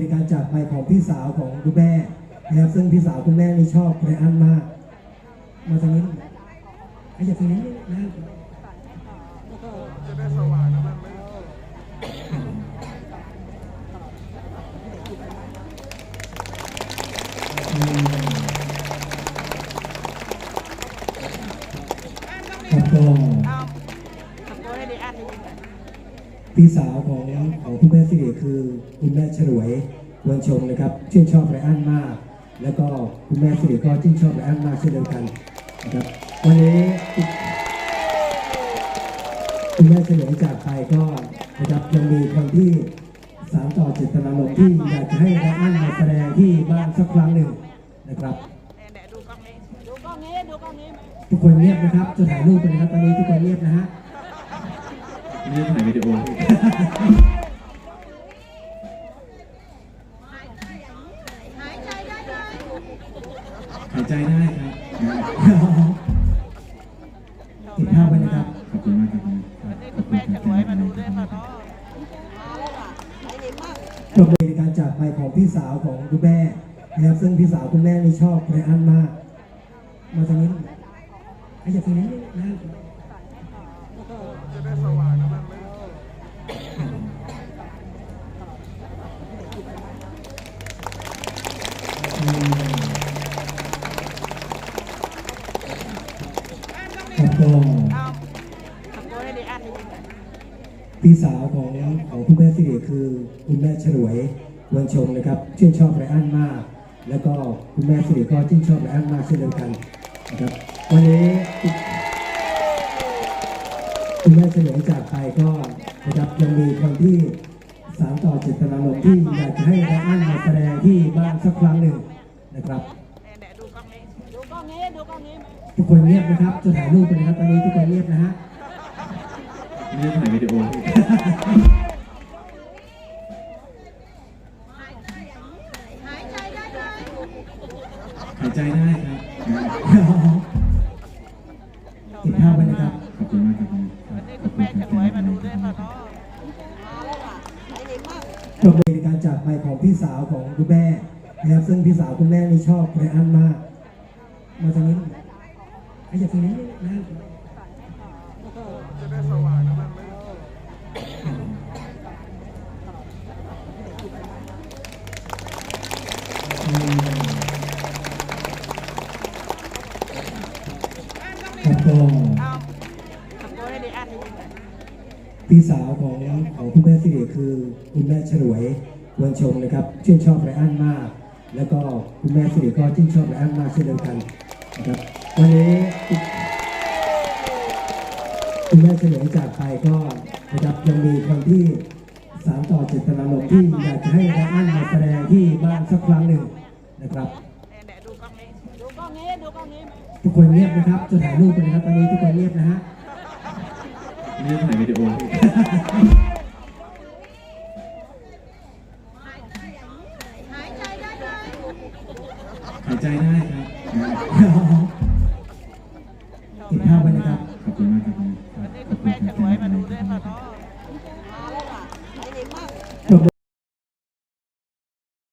ในการจากไปของพี่สาวของคุณแม่นะครับซึ่งพี่สาวคุณแม่นี่ชอบไรอันมาก มาตรงนี้ไอ้อย่าตรงนี้นะจะได้สว่างนะมันไม่ครับก็ พี่สาวของของคุณแม่สิริคือคุณแม่ฉลวยวันชมนะครับชื่นชอบไรอันมาก แล้วก็คุณแม่สิริก็ชื่นชอบไรอันมากเช่นเดียวกันนะครับวันนี้คุณแม่ฉลวยจากไปก็นะครับยังมีคนที่สานต่อเจตนารมณ์ที่อยากจะให้ไรอันมาแสดงที่บ้านสักครั้งหนึ่งนะครับแดดดูกล้องนี้ดูกล้องนี้ดูกล้องนี้ทุกคนเงียบนะครับจะถ่ายรูปกันนะครับตอนนี้ทุกคนเงียบนะฮะ ไม่ได้ถ่ายวิดีโอ หายใจได้ครับติดภาพไว้นะครับ ขอบคุณมากครับวันนี้คุณแม่จะรวยมาดูด้วยค่ะเนาะเห็นการจากไปของพี่สาวของคุณแม่นะครับซึ่งพี่สาวคุณแม่นี่ชอบไรอันมาก มาตรงนี้ไอ้อย่าตรงนี้นะได้สว่างนะมันไม่ ครับก็พี่สาวของของคุณแม่สิริคือคุณแม่ฉลวยวันชมนะครับชื่นชอบไรอันมาก แล้วก็คุณแม่สิริก็ชื่นชอบไรอันมากเช่นเดียวกันนะครับวันนี้คุณแม่เฉลยจากไปก็นะครับยังมีคนที่สานต่อเจตนารมณ์ที่อยากจะให้ไรอัน นึ่งนะครับแดดดูกล้องนี้ ดูกล้องนี้ ดูกล้องนี้ ทุกคนเงียบนะครับจะถ่ายรูปกันนะครับตอนนี้ทุกคนเงียบนะฮะไม่ได้ถ่ายวิดีโอหายใจได้เลยหายใจได้ครับติดภาพไว้นะครับขอบคุณมากครับวันนี้คุณแม่จะรวยมาดูด้วยค่ะเนาะมาแล้วล่ะไหนเห็นมากปรบมือในการจากไปของพี่สาวของคุณแม่ นะครับซึ่งพี่สาวคุณแม่นี่ชอบไรอันมาก มาตรงนี้ไอ้ยาตรงนี้นะจะได้สว่างนะมันไม่ครับก็พี่สาวของของคุณแม่สิริคือคุณแม่ฉลวยวันชมนะครับ ชื่นชอบไรอันมาก แล้วก็คุณแม่สิริก็ชื่นชอบไรอันมากเช่นเดียวกันนะครับวันนี้คุณแม่เฉลวยจากไปก็นะครับยังมีคนที่สานต่อเจตนารมณ์ที่อยากจะให้ไรอันมาแสดงที่บ้านสักครั้งหนึ่งนะครับทุกคนเงียบนะครับจะถ่ายรูปกันนะครับตอนนี้ทุกคนเงียบนะฮะไม่ถ่ายวิดีโอ หายใจได้ครับเติดภาพไว้นะครับ ขอบคุณมากครับขอบคุณแม่จะรวยมาดูด้วยค่ะเนาะ